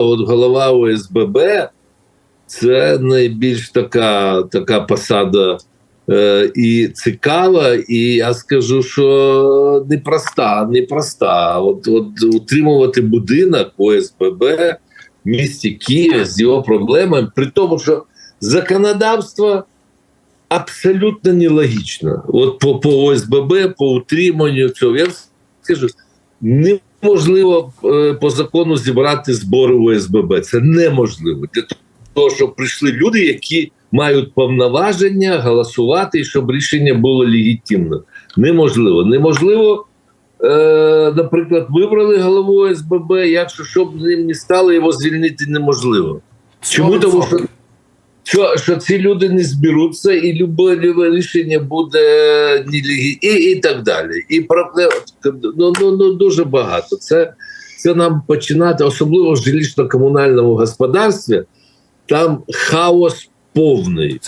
от голова ОСББ це найбільш така, така посада е, і цікава, і я скажу, що непроста, непроста. От, от утримувати будинок ОСББ в місті Києві з його проблемами, при тому, що законодавство абсолютно нелогічно. От по, по ОСББ, по утриманню цього. Я скажу, неможливо е, по закону зібрати збори ОСББ. Це неможливо. Для того, щоб прийшли люди, які мають повноваження голосувати, і щоб рішення було легітимне. Неможливо. Неможливо, е, наприклад, вибрали голову ОСББ, якщо щоб ним не стало, його звільнити неможливо. Чому? Тому що, що, що ці люди не зберуться, і любе, рішення буде нелегі... і, і так далі. І проблем ну, ну, ну, дуже багато. Це, це нам починати, особливо в жилищно-комунальному господарстві, там хаос повний.